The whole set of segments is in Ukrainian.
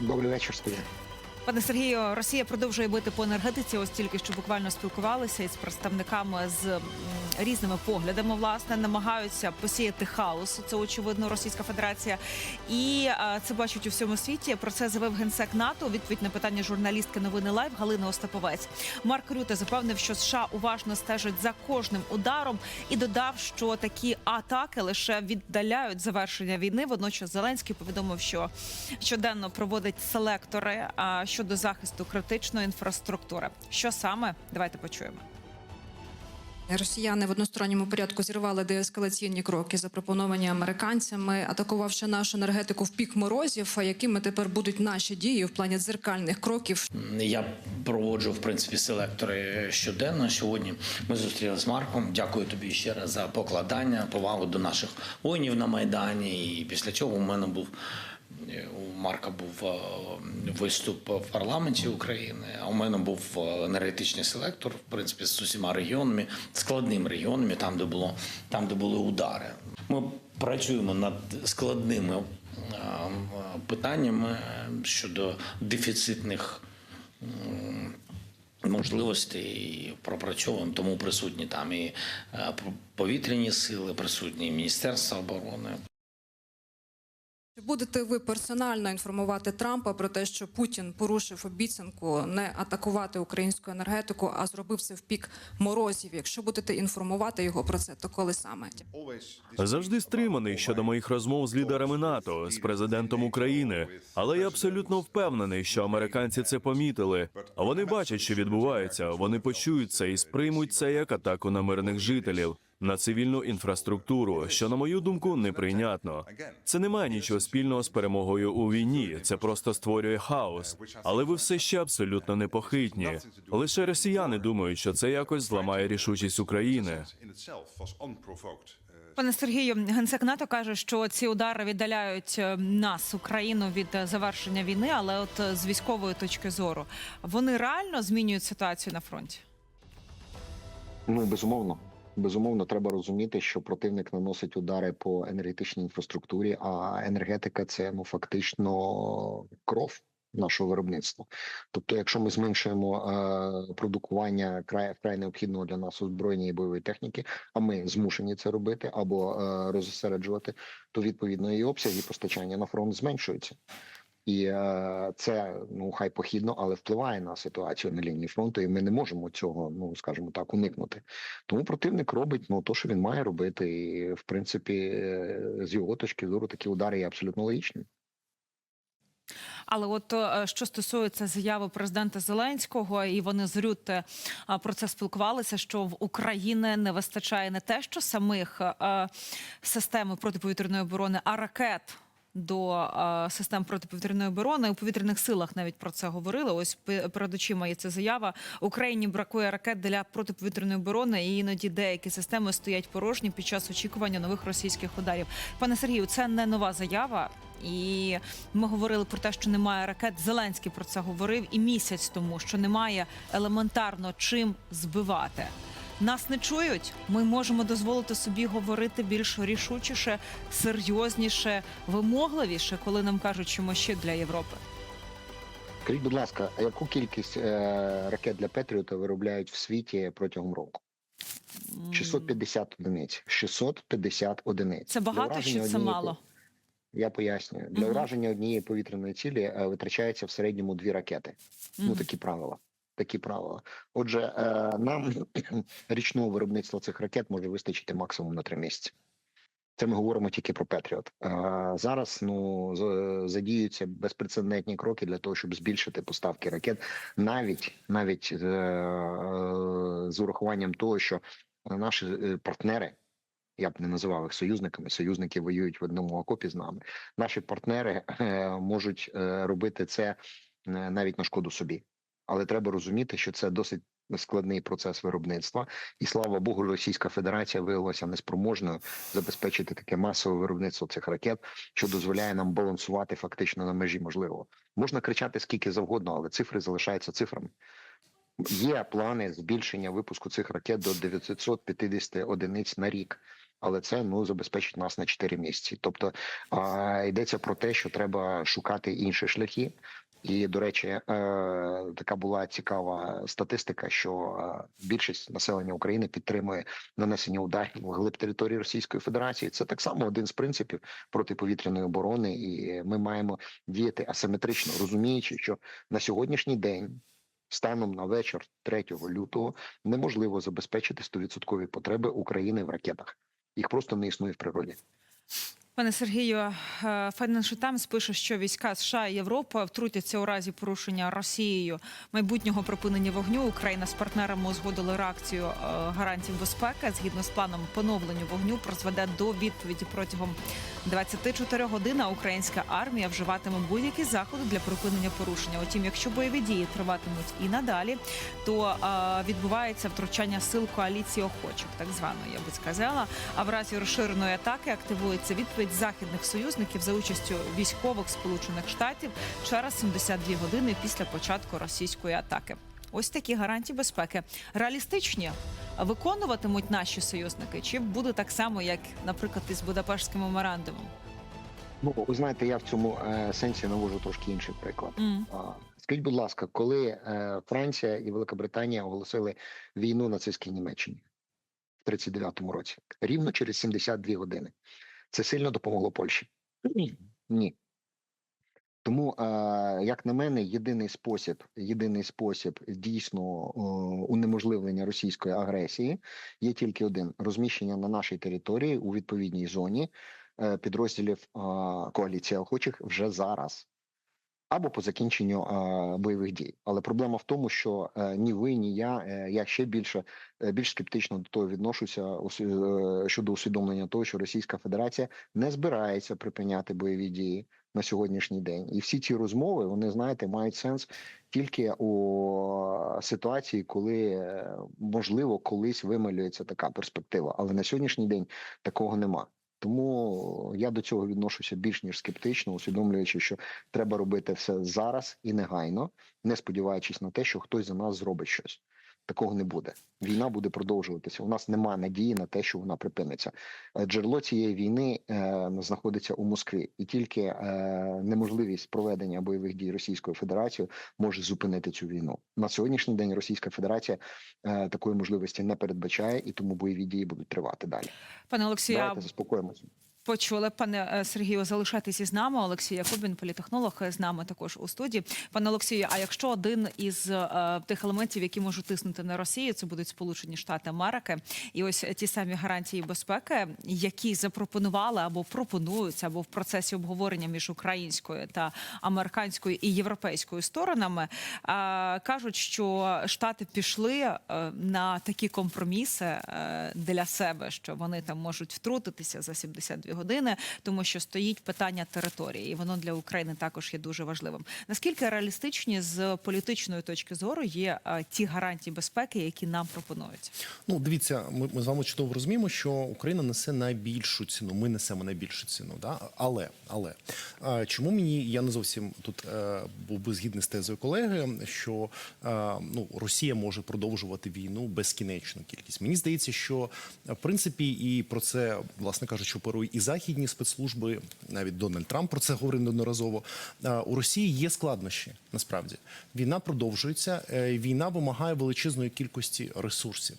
Добрий вечір, студія. Пане Сергію, Росія продовжує бити по енергетиці. Ось тільки що буквально спілкувалися із представниками з різними поглядами. Власне, намагаються посіяти хаос. Це очевидно Російська Федерація, і це бачать у всьому світі. Про це заявив генсек НАТО. Відповідь на питання журналістки новини Лайв Галини Остаповець. Марк Рюте запевнив, що США уважно стежать за кожним ударом і додав, що такі атаки лише віддаляють завершення війни. Водночас Зеленський повідомив, що щоденно проводить селектори а, щодо захисту критичної інфраструктури. Що саме? Давайте почуємо. Росіяни в односторонньому порядку зірвали деескалаційні кроки, запропоновані американцями, атакувавши нашу енергетику в пік морозів. А якими тепер будуть наші дії в плані дзеркальних кроків? Я проводжу в принципі селектори щоденно. Сьогодні ми зустрілися з Марком. Дякую тобі ще раз за покладання, повагу до наших воїнів на майдані. І після цього у мене був у Марка був е, виступ в парламенті України. А у мене був е, енергетичний селектор, в принципі, з усіма регіонами, складними регіонами, там, де було там, де були удари. Ми працюємо над складними е, питаннями щодо дефіцитних можливостей пропрацьовуємо, тому присутні там і е, повітряні сили, присутні і Міністерство оборони. Чи будете ви персонально інформувати Трампа про те, що Путін порушив обіцянку не атакувати українську енергетику, а зробив це в пік морозів? Якщо будете інформувати його про це, то коли саме? Завжди стриманий щодо моїх розмов з лідерами НАТО, з президентом України. Але я абсолютно впевнений, що американці це помітили. А вони бачать, що відбувається. Вони почують це і сприймуть це як атаку на мирних жителів. На цивільну інфраструктуру, що на мою думку неприйнятно. Це не має нічого спільного з перемогою у війні. Це просто створює хаос. Але ви все ще абсолютно непохитні. Лише росіяни думають, що це якось зламає рішучість України. Пане Сергію, генсек НАТО каже, що ці удари віддаляють е, нас, Україну, від е, завершення війни, але от е, з військової точки зору вони реально змінюють ситуацію на фронті. Ну безумовно. Безумовно, треба розуміти, що противник наносить удари по енергетичній інфраструктурі, а енергетика це ну фактично кров нашого виробництва. Тобто, якщо ми зменшуємо е, продукування край вкрай необхідного для нас озброєння і бойової техніки, а ми змушені це робити або е, розосереджувати, то відповідно і обсяги постачання на фронт зменшуються. І е, це ну хай похідно, але впливає на ситуацію на лінії фронту, і ми не можемо цього, ну скажімо так, уникнути. Тому противник робить ну то, що він має робити, і в принципі, е, з його точки зору, такі удари є абсолютно логічні. Але от е, що стосується заяви президента Зеленського, і вони з Рютте е, про це спілкувалися, що в Україні не вистачає не те, що самих е, системи протиповітряної оборони, а ракет. До систем протиповітряної оборони у повітряних силах навіть про це говорили. Ось пе- перед очима є ця заява. Україні бракує ракет для протиповітряної оборони, і іноді деякі системи стоять порожні під час очікування нових російських ударів. Пане Сергію, це не нова заява. І ми говорили про те, що немає ракет. Зеленський про це говорив і місяць тому, що немає елементарно чим збивати. Нас не чують. Ми можемо дозволити собі говорити більш рішучіше, серйозніше, вимогливіше, коли нам кажуть, що ми ще для Європи. Скажіть, будь ласка, яку кількість е, ракет для Петріота виробляють в світі протягом року? 650 одиниць. 650 одиниць. Це багато чи це мало? Я пояснюю. Для ураження однієї повітряної цілі е, витрачається в середньому дві ракети. Ну такі правила. Такі правила. Отже, е, нам річного виробництва цих ракет може вистачити максимум на три місяці. Це ми говоримо тільки про Петріот. Е, зараз ну задіються безпрецедентні кроки для того, щоб збільшити поставки ракет, навіть навіть е, з урахуванням того, що наші партнери. Я б не називав їх союзниками. Союзники воюють в одному окопі з нами. Наші партнери можуть робити це навіть на шкоду собі, але треба розуміти, що це досить складний процес виробництва, і слава Богу, Російська Федерація виявилася неспроможною забезпечити таке масове виробництво цих ракет, що дозволяє нам балансувати фактично на межі можливого. Можна кричати скільки завгодно, але цифри залишаються цифрами. Є плани збільшення випуску цих ракет до 950 одиниць на рік. Але це ну забезпечить нас на 4 місяці. Тобто а, йдеться про те, що треба шукати інші шляхи. І до речі, е, така була цікава статистика, що е, більшість населення України підтримує нанесення ударів глиб території Російської Федерації. Це так само один з принципів протиповітряної оборони, і ми маємо діяти асиметрично, розуміючи, що на сьогоднішній день. Станом на вечір 3 лютого неможливо забезпечити 100% потреби України в ракетах. Їх просто не існує в природі. Пане Сергію, е, Financial Times пише, що війська США і Європа втрутяться у разі порушення Росією майбутнього припинення вогню. Україна з партнерами узгодили реакцію е, гарантій безпеки. Згідно з планом поновлення вогню призведе до відповіді протягом 24 годин. а Українська армія вживатиме будь-які заходи для припинення порушення. Утім, якщо бойові дії триватимуть і надалі, то е, відбувається втручання сил коаліції охочих, так званої, я би сказала. А в разі розширеної атаки активується відповідь західних союзників за участю військових Сполучених Штатів через 72 години після початку російської атаки. Ось такі гарантії безпеки реалістичні виконуватимуть наші союзники, чи буде так само, як, наприклад, із Будапештським меморандумом? Ну ви знаєте, я в цьому е, сенсі навожу трошки інший приклад. А, Скажіть, будь ласка, коли е, Франція і Велика Британія оголосили війну нацистській Німеччині в 39-му році, рівно через 72 години, це сильно допомогло Польщі? Ні. Ні. Тому, як на мене, єдиний спосіб, єдиний спосіб дійсно унеможливлення російської агресії є тільки один: розміщення на нашій території у відповідній зоні е, підрозділів коаліції охочих вже зараз або по закінченню бойових дій. Але проблема в тому, що е, ні ви, ні я, е, я ще більше е, більш скептично до того відношуся щодо усвідомлення того, що Російська Федерація не збирається припиняти бойові дії на сьогоднішній день. І всі ці розмови вони знаєте мають сенс тільки у ситуації, коли можливо колись вималюється така перспектива. Але на сьогоднішній день такого нема. Тому я до цього відношуся більш ніж скептично, усвідомлюючи, що треба робити все зараз і негайно, не сподіваючись на те, що хтось за нас зробить щось. Такого не буде. Війна буде продовжуватися. У нас немає надії на те, що вона припиниться. Е, Джерело цієї війни е, знаходиться у Москві, і тільки е, неможливість проведення бойових дій Російською Федерацією може зупинити цю війну. На сьогоднішній день Російська Федерація е, такої можливості не передбачає, і тому бойові дії будуть тривати далі. Пане Олексію, Давайте заспокоїмося. Почули, пане е, Сергію, залишайтеся з нами. Олексій Якубін, політехнолог, е, з нами також у студії. Пане Олексію, а якщо один із е, тих елементів, які можуть тиснути на Росію, це будуть Сполучені Штати Америки, і ось ті самі гарантії безпеки, які запропонували або пропонуються, або в процесі обговорення між українською та американською і європейською сторонами, е, кажуть, що Штати пішли е, на такі компроміси е, для себе, що вони там можуть втрутитися за 72 години, тому що стоїть питання території, і воно для України також є дуже важливим. Наскільки реалістичні з політичної точки зору є е, ті гарантії безпеки, які нам пропонують? Ну, дивіться, ми, ми з вами чудово розуміємо, що Україна несе найбільшу ціну. Ми несемо найбільшу ціну. Да? Але, але а, чому мені я не зовсім тут е, був би згідний з тезою колеги, що е, ну Росія може продовжувати війну безкінечну кількість. Мені здається, що е, в принципі і про це, власне кажучи, оперують і західні спецслужби, навіть Дональд Трамп про це говорив неодноразово. Е, у Росії є складнощі. Насправді війна продовжується. е, Війна вимагає величезної кількості ресурсів.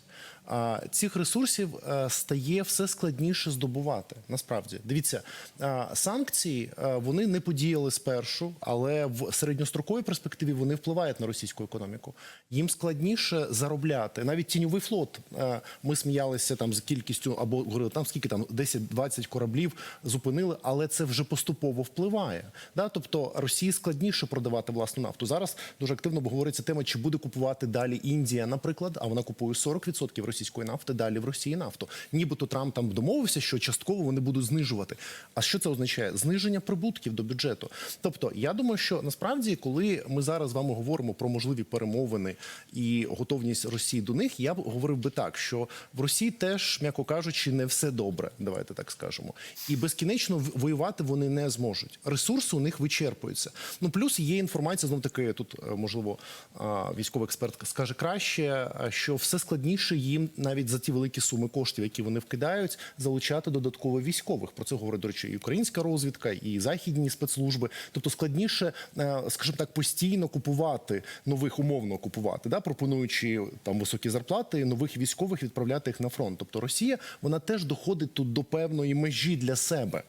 Цих ресурсів е, стає все складніше здобувати. Насправді, дивіться, е, санкції е, вони не подіяли спершу, але в середньостроковій перспективі вони впливають на російську економіку. Їм складніше заробляти. Навіть тіньовий флот. Ми сміялися там з кількістю або говорили там скільки там 10-20 кораблів зупинили, але це вже поступово впливає. Да? Тобто Росії складніше продавати власну нафту. Зараз дуже активно говориться тема, чи буде купувати далі Індія, наприклад, а вона купує 40% російської нафти далі в Росії нафту. Нібито Трамп там домовився, що частково вони будуть знижувати. А що це означає? Зниження прибутків до бюджету. Тобто, я думаю, що насправді, коли ми зараз з вами говоримо про можливі перемовини і готовність Росії до них, я б говорив би так, що в Росії теж, м'яко кажучи, не все добре. Давайте так скажемо. І безкінечно воювати вони не зможуть. Ресурси у них вичерпуються. Ну плюс є інформація, знов таки тут е, можливо військовий експерт скаже краще, що все складніше їм навіть за ті великі суми коштів, які вони вкидають, залучати додатково військових. Про це говорить, до речі, і українська розвідка, і західні спецслужби. Тобто складніше, е, скажімо так, постійно купувати нових умовно купувати, да, пропонуючи там високі зарплати, нових військових відправляти їх на фронт. Тобто Росія вона теж доходить тут до певної межі для себе.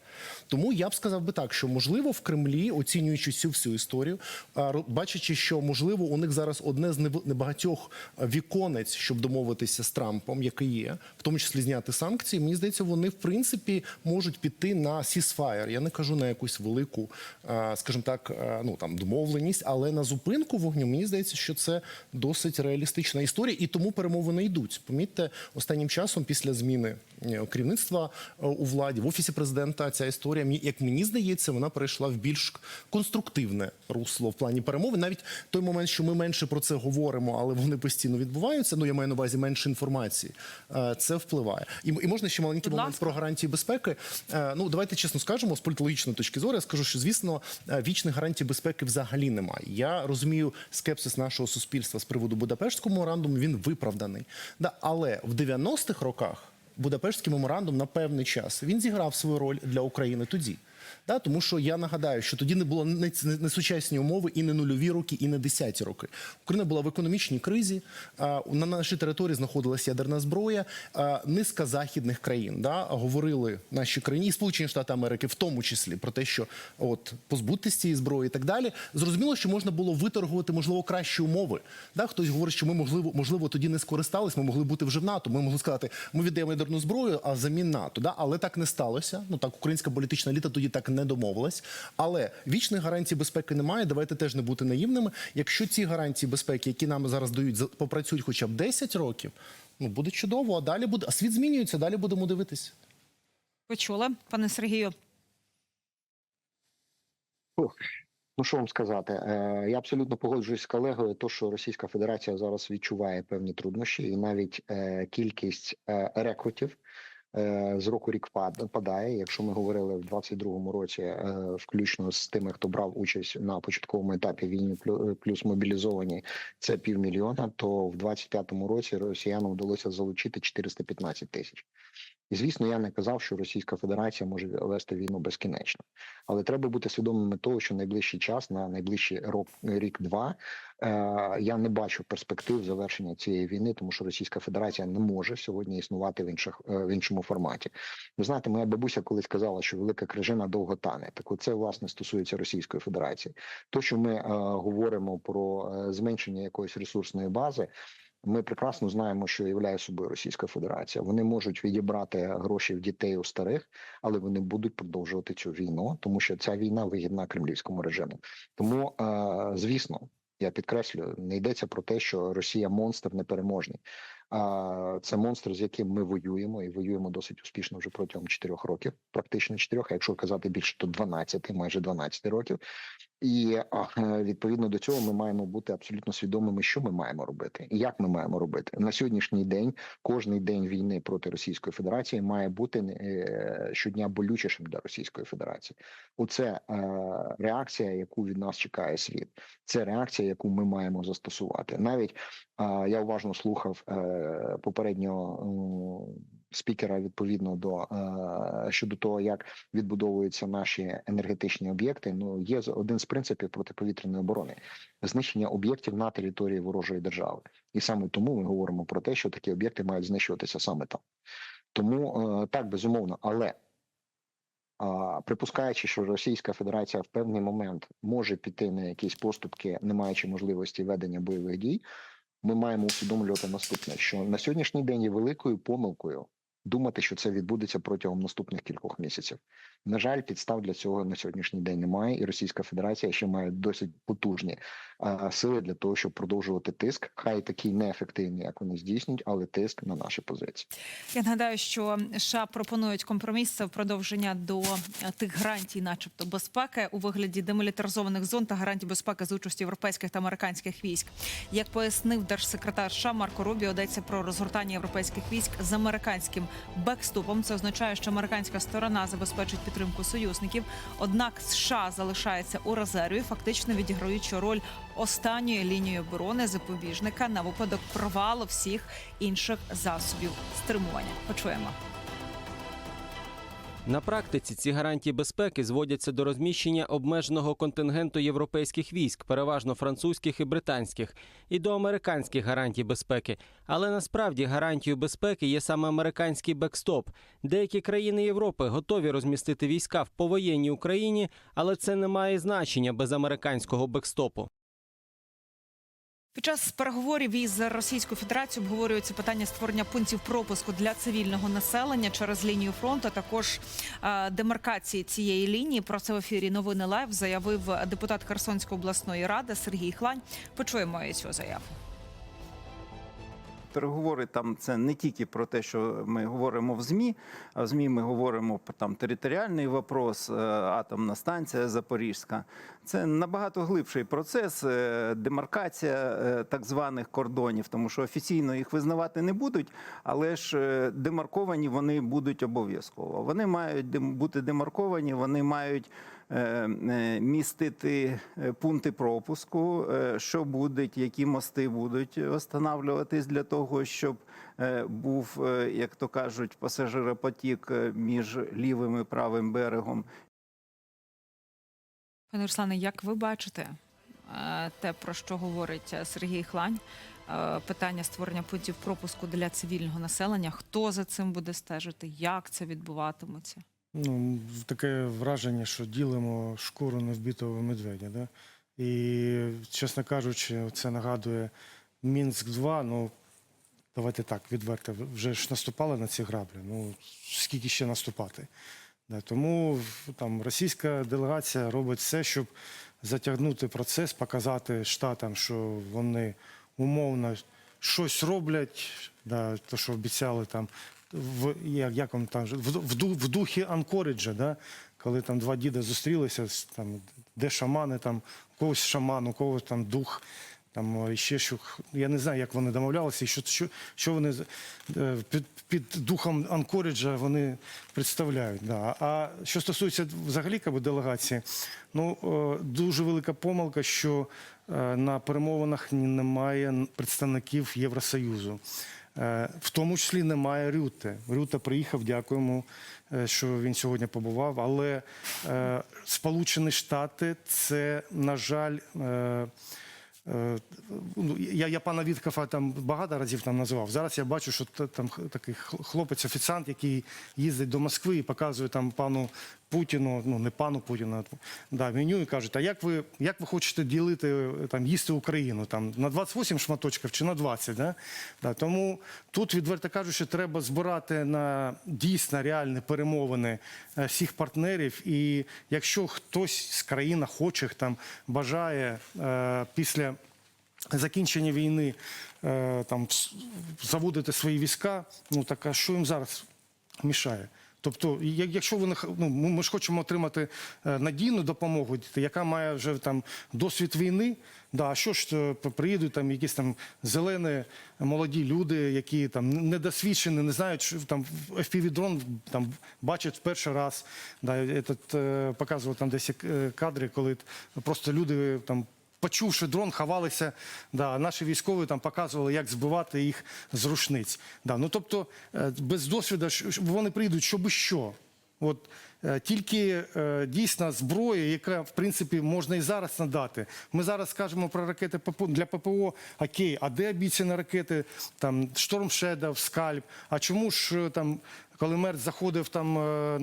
Тому я б сказав би так, що можливо в Кремлі, оцінюючи цю всю історію, а, бачачи, що можливо у них зараз одне з небагатьох віконець, щоб домовитися з Трампом, яке є, в тому числі зняти санкції. Мені здається, вони в принципі можуть піти на ceasefire. Я не кажу на якусь велику, а, скажімо так, ну там домовленість, але на зупинку вогню. Мені здається, що це досить реалістична історія, і тому перемовини йдуть. Помітьте, останнім часом після зміни е, керівництва е, у владі в офісі президента ця історія, як мені здається, вона перейшла в більш конструктивне русло в плані перемови. Навіть той момент, що ми менше про це говоримо, але вони постійно відбуваються. Ну я маю на увазі менше інформації. Е, Це впливає. І, і можна ще маленький момент про гарантії безпеки. Е, Ну давайте чесно скажемо, з політологічної точки зору, я скажу, що звісно е, вічних гарантій безпеки взагалі немає. Я розумію скепсис нашого суспільства з приводу Будапештського меморандуму. Він виправданий. Да, але в 90-х роках Будапештський меморандум на певний час він зіграв свою роль для України тоді. Да, тому що я нагадаю, що тоді не було не, не, сучасні умови і не нульові роки, і не десяті роки. Україна була в економічній кризі. А, на нашій території знаходилася ядерна зброя. А, низка західних країн да, говорили наші країні, і Сполучені Штати Америки, в тому числі про те, що от позбутися цієї зброї і так далі. Зрозуміло, що можна було виторгувати можливо кращі умови. Да, хтось говорить, що ми можливо, можливо тоді не скористались. Ми могли бути вже в НАТО. Ми могли сказати, ми віддаємо ядерну зброю, а взамін НАТО. Да, але так не сталося. Ну так українська політична еліта тоді так не домовилась. Але вічних гарантій безпеки немає. Давайте теж не бути наївними. Якщо ці гарантії безпеки, які нам зараз дають, попрацюють хоча б 10 років, ну буде чудово. А далі буде а світ змінюється. Далі будемо дивитися. Почули, пане Сергію. Фух. Ну що вам сказати? Е, Я абсолютно погоджуюсь з колегою. То, що Російська Федерація зараз відчуває певні труднощі, і навіть е, кількість е, рекрутів з року рік пад- падає. Якщо ми говорили в 22-му році, е, включно з тими, хто брав участь на початковому етапі війни, плю- плюс мобілізовані, це півмільйона, то в 25-му році росіянам вдалося залучити 415 тисяч. І звісно, я не казав, що Російська Федерація може вести війну безкінечно, але треба бути свідомими того, що найближчий час на найближчий рок рік-два е, я не бачу перспектив завершення цієї війни, тому що Російська Федерація не може сьогодні існувати в інших е, в іншому форматі. Ви знаєте, моя бабуся колись казала, що велика крижина довго тане. Так, от це власне стосується Російської Федерації. То, що ми е, говоримо про зменшення якоїсь ресурсної бази. Ми прекрасно знаємо, що являє собою Російська Федерація. Вони можуть відібрати гроші в дітей у старих, але вони будуть продовжувати цю війну, тому що ця війна вигідна кремлівському режиму. Тому, е, звісно, я підкреслюю, не йдеться про те, що Росія монстр непереможний. А це монстр, з яким ми воюємо, і воюємо досить успішно вже протягом чотирьох років, практично чотирьох. А якщо казати більше, то 12, майже 12 років. І відповідно до цього ми маємо бути абсолютно свідомими, що ми маємо робити, і як ми маємо робити на сьогоднішній день. Кожний день війни проти Російської Федерації має бути е, щодня болючішим для Російської Федерації. Оце е, реакція, яку від нас чекає світ. Це реакція, яку ми маємо застосувати. Навіть я уважно слухав е, попереднього спікера відповідно до е, щодо того, як відбудовуються наші енергетичні об'єкти. Ну є один з принципів протиповітряної оборони знищення об'єктів на території ворожої держави, і саме тому ми говоримо про те, що такі об'єкти мають знищуватися саме там. Тому е, так безумовно, але припускаючи, що Російська Федерація в певний момент може піти на якісь поступки, не маючи можливості ведення бойових дій, ми маємо усвідомлювати наступне: що на сьогоднішній день є великою помилкою думати, що це відбудеться протягом наступних кількох місяців. На жаль, підстав для цього на сьогоднішній день немає, і Російська Федерація ще має досить потужні а, сили для того, щоб продовжувати тиск. Хай такий неефективний, як вони здійснюють, але тиск на наші позиції. Я нагадаю, що США пропонують компроміс в продовження до е, тих гарантій, начебто безпеки, у вигляді демілітаризованих зон та гарантій безпеки з участю європейських та американських військ. Як пояснив держсекретар США Марко Рубіо, йдеться про розгортання європейських військ з американським бекстопом. Це означає, що американська сторона забезпечить підтримку союзників. Однак США залишається у резерві, фактично відіграючи роль останньої лінії оборони запобіжника на випадок провалу всіх інших засобів стримування. Почуємо. На практиці ці гарантії безпеки зводяться до розміщення обмеженого контингенту європейських військ, переважно французьких і британських, і до американських гарантій безпеки. Але насправді гарантією безпеки є саме американський бекстоп. Деякі країни Європи готові розмістити війська в повоєнній Україні, але це не має значення без американського бекстопу. Під час переговорів із Російською Федерацією обговорюється питання створення пунктів пропуску для цивільного населення через лінію фронту. а Також е, демаркації цієї лінії. Про це в ефірі новини Лайв заявив депутат Херсонської обласної ради Сергій Хлань. Почуємо цю заяву. Переговори там це не тільки про те, що ми говоримо в ЗМІ, а в ЗМІ ми говоримо про там територіальний вопрос, е, атомна станція Запорізька. Це набагато глибший процес, е, демаркація е, так званих кордонів, тому що офіційно їх визнавати не будуть, але ж демарковані вони будуть обов'язково. Вони мають бути демарковані, вони мають містити е, пункти пропуску, е, що будуть, які мости будуть встановлюватись для того, щоб е, був, е, як то кажуть, пасажиропотік е, між лівим і правим берегом. Пане Руслане, як ви бачите е, те, про що говорить е, Сергій Хлань? е, Питання створення пунктів пропуску для цивільного населення. Хто за цим буде стежити? Як це відбуватиметься? Ну, таке враження, що ділимо шкуру невбитого медведя. Да? І, чесно кажучи, це нагадує Мінськ 2. Ну, давайте так, відверто, вже ж наступали на ці граблі. Ну, скільки ще наступати? Да, тому там російська делегація робить все, щоб затягнути процес, показати штатам, що вони умовно щось роблять, да, то, що обіцяли там в як, як вам там в, в, духі Анкориджа, да, коли там два діда зустрілися, там, де шамани, там, у когось шаман, у когось там дух. Там ще що я не знаю, як вони домовлялися, і що, що, що вони е, під, під духом Анкориджа вони представляють. Да. А що стосується взагалі якби, делегації, ну е, дуже велика помилка, що е, на перемовинах немає представників Євросоюзу. Е, В тому числі немає Рюте. Рюте приїхав, дякуємо, е, що він сьогодні побував. Але е, Сполучені Штати це, на жаль, ну, Я, я пана Віткафа там багато разів там називав. Зараз я бачу, що там такий хлопець, офіціант, який їздить до Москви і показує там пану Путіну, ну не пану Путіну, да, меню і кажуть, а як ви, як ви хочете ділити там їсти Україну? Там на 28 шматочків чи на 20? Да? Да, тому тут, відверто кажучи, треба збирати на дійсно реальні перемовини е, всіх партнерів. І якщо хтось з країн охочих там бажає е, після закінчення війни е, там заводити свої війська, ну так а що їм зараз мішає? Тобто, якщо х- ну, ми ж хочемо отримати е, надійну допомогу, яка має вже там досвід війни. Да, а що ж е, приїдуть там якісь там зелені молоді люди, які там недосвідчені, не знають, що там FPV-дрон там бачать в перший раз. Да, этот, е, показував там десь кадри, коли просто люди там почувши дрон, ховалися. Да, наші військові там показували, як збивати їх з рушниць. Да, ну тобто е, без досвіду вони прийдуть, щоб що. От е, тільки е, дійсна зброя, яка в принципі можна і зараз надати. Ми зараз скажемо про ракети ППО для ППО. Окей, а де обіцяні ракети? Там Шторм Шедов, Скальп. А чому ж е, там коли Мерц заходив там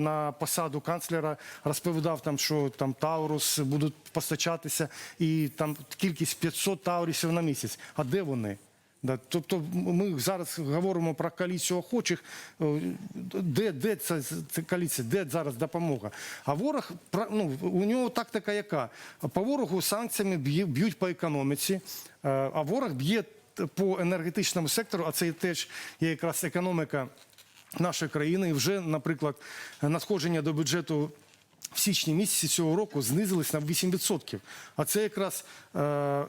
на посаду канцлера, розповідав там, що там Таурус будуть постачатися, і там кількість 500 Таурісів на місяць. А де вони? Да, тобто ми зараз говоримо про коаліцію охочих. Е, Де, де ця, ця коаліція, де зараз допомога? А ворог ну, у нього тактика яка? По ворогу санкціями б'ють по економіці, е, а ворог б'є по енергетичному сектору, а це теж є якраз економіка нашої країни. І вже, наприклад, надходження до бюджету в січні місяці цього року знизились на 8%. А це якраз е,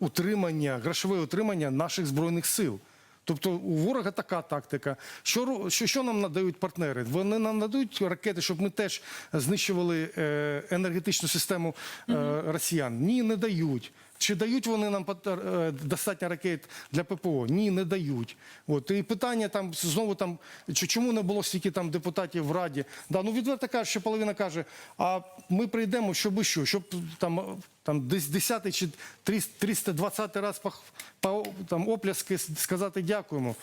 утримання, грошове утримання наших збройних сил. Тобто у ворога така тактика. Що, що, що нам надають партнери? Вони нам надають ракети, щоб ми теж знищували е, енергетичну систему е, росіян. Ні, не дають. Чи дають вони нам е, достатньо ракет для ППО? Ні, не дають. От і питання там знову там, чому не було стільки там депутатів в раді? Да, ну відверто каже, що половина каже: а ми прийдемо, щоб що, щоб там, там десь 10 чи 300 320 раз по, по там опляски сказати дякуємо.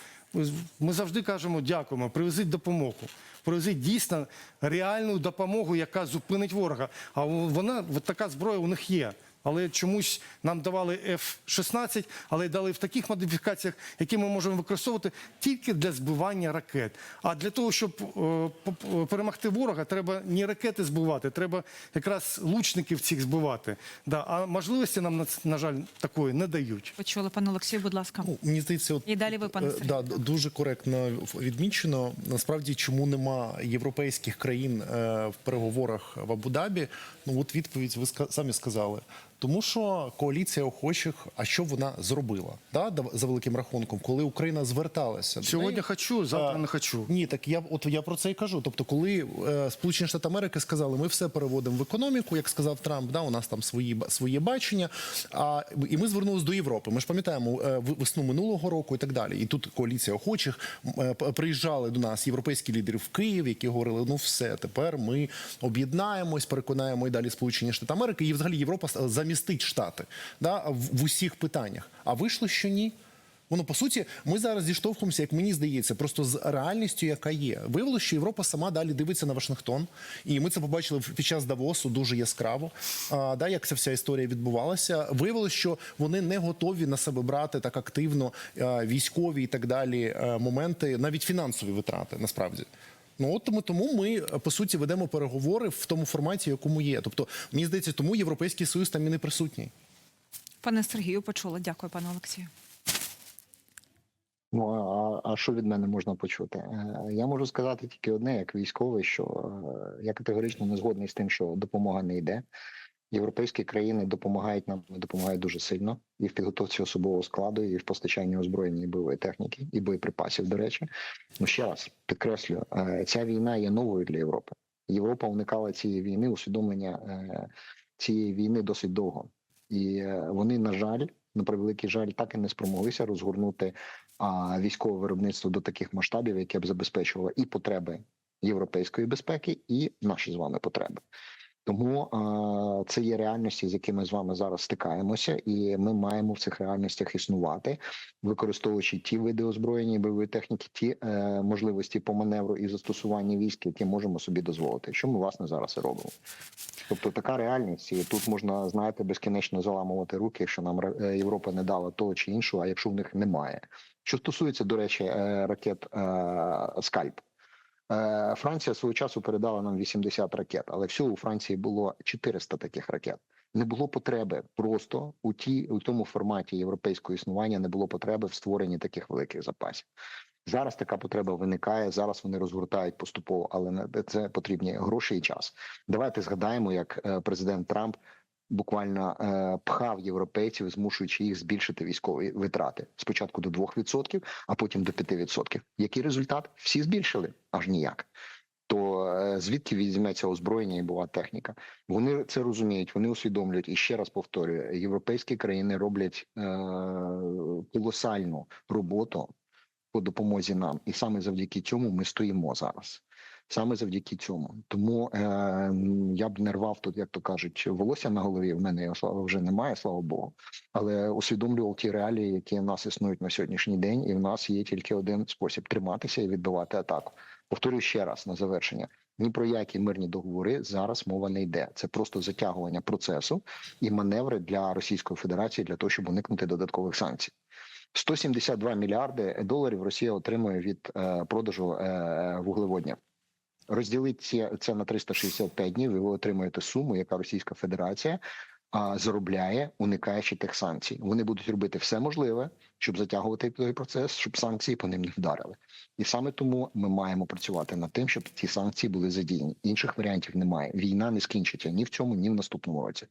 Ми завжди кажемо дякуємо, привезіть допомогу. Привезіть дійсно реальну допомогу, яка зупинить ворога. А вона от така зброя у них є. Але чомусь нам давали F-16, але дали в таких модифікаціях, які ми можемо використовувати тільки для збивання ракет. А для того, щоб е, по- перемогти ворога, треба не ракети збивати, треба якраз лучників цих збивати. Да, а можливості нам, на, на жаль, такої не дають. Почули, пане Олексію, будь ласка. Ну, мені здається, от І далі ви, пане е, Сергію. да, дуже коректно відмічено. Насправді, чому нема європейських країн е, в переговорах в Абу-Дабі? Ну от відповідь ви ска- самі сказали. Тому що коаліція охочих, а що вона зробила? Да, за великим рахунком, коли Україна зверталася до Сьогодні неї, хочу, завтра А, не хочу. Ні, так я от я про це і кажу. Тобто, коли е, Сполучені Штати Америки сказали, ми все переводимо в економіку, як сказав Трамп, да, у нас там свої своє бачення. А і ми звернулися до Європи. Ми ж пам'ятаємо е, весну минулого року і так далі. І тут коаліція охочих е, приїжджали до нас європейські лідери в Київ, які говорили: ну все, тепер ми об'єднаємось, переконаємо і далі Сполучені Штати Америки, і взагалі Європа с- замістить штати да, в, усіх питаннях. А вийшло, що ні. Воно по суті, ми зараз зіштовхуємося, як мені здається, просто з реальністю, яка є. Виявилося, що Європа сама далі дивиться на Вашингтон, і ми це побачили під час Давосу дуже яскраво. А, да, як ця вся історія відбувалася. Виявилося, що вони не готові на себе брати так активно військові і так далі а, моменти, навіть фінансові витрати, насправді. Ну от тому, тому ми по суті ведемо переговори в тому форматі, якому є. Тобто, мені здається, тому європейський союз там і не присутній. Пане Сергію, почули. Дякую, пане Олексію. Ну а, а що від мене можна почути? Е, Я можу сказати тільки одне, як військовий, що е, я категорично не згодний з тим, що допомога не йде. Європейські країни допомагають нам, допомагають дуже сильно і в підготовці особового складу, і в постачанні озброєння і бойової техніки, і боєприпасів. До речі, ну ще раз підкреслю, е, ця війна є новою для Європи. Європа уникала цієї війни, усвідомлення е, цієї війни досить довго, і е, вони, на жаль, на превеликий жаль, так і не спромоглися розгорнути військове виробництво до таких масштабів, яке б забезпечувало і потреби європейської безпеки, і наші з вами потреби. Тому а, це є реальності, з якими з вами зараз стикаємося, і ми маємо в цих реальностях існувати, використовуючи ті види озброєння і бойової техніки, ті е, можливості по маневру і застосуванні військ, які можемо собі дозволити, що ми власне зараз і робимо. Тобто така реальність, і тут можна знаєте безкінечно заламувати руки, що нам е, Європа не дала того чи іншого, а якщо в них немає. Що стосується, до речі, е, ракет е, Скальп. Е, Франція свого часу передала нам 80 ракет, але всього у Франції було 400 таких ракет. Не було потреби просто у ті у тому форматі європейського існування не було потреби в створенні таких великих запасів. Зараз така потреба виникає. Зараз вони розгортають поступово, але на це потрібні гроші і час. Давайте згадаємо, як е, президент Трамп буквально е, пхав європейців, змушуючи їх збільшити військові витрати спочатку до 2%, а потім до 5%. Який результат? Всі збільшили аж ніяк. То е, звідки візьметься озброєння і була техніка? Вони це розуміють, вони усвідомлюють і ще раз повторюю: європейські країни роблять е, колосальну роботу по допомозі нам, і саме завдяки цьому ми стоїмо зараз. Саме завдяки цьому. Тому е, я б не рвав тут, як то кажуть, волосся на голові. В мене його слава вже немає, слава Богу. Але усвідомлював ті реалії, які в нас існують на сьогоднішній день, і в нас є тільки один спосіб триматися і відбивати атаку. Повторюю ще раз на завершення: ні про які мирні договори зараз мова не йде. Це просто затягування процесу і маневри для Російської Федерації для того, щоб уникнути додаткових санкцій. 172 мільярди доларів Росія отримує від е, продажу е, вуглеводня. Розділіть це, на 365 днів, і ви отримаєте суму, яка Російська Федерація а, заробляє, уникаючи тих санкцій. Вони будуть робити все можливе, щоб затягувати той процес, щоб санкції по ним не вдарили. І саме тому ми маємо працювати над тим, щоб ці санкції були задіяні. Інших варіантів немає. Війна не скінчиться ні в цьому, ні в наступному році.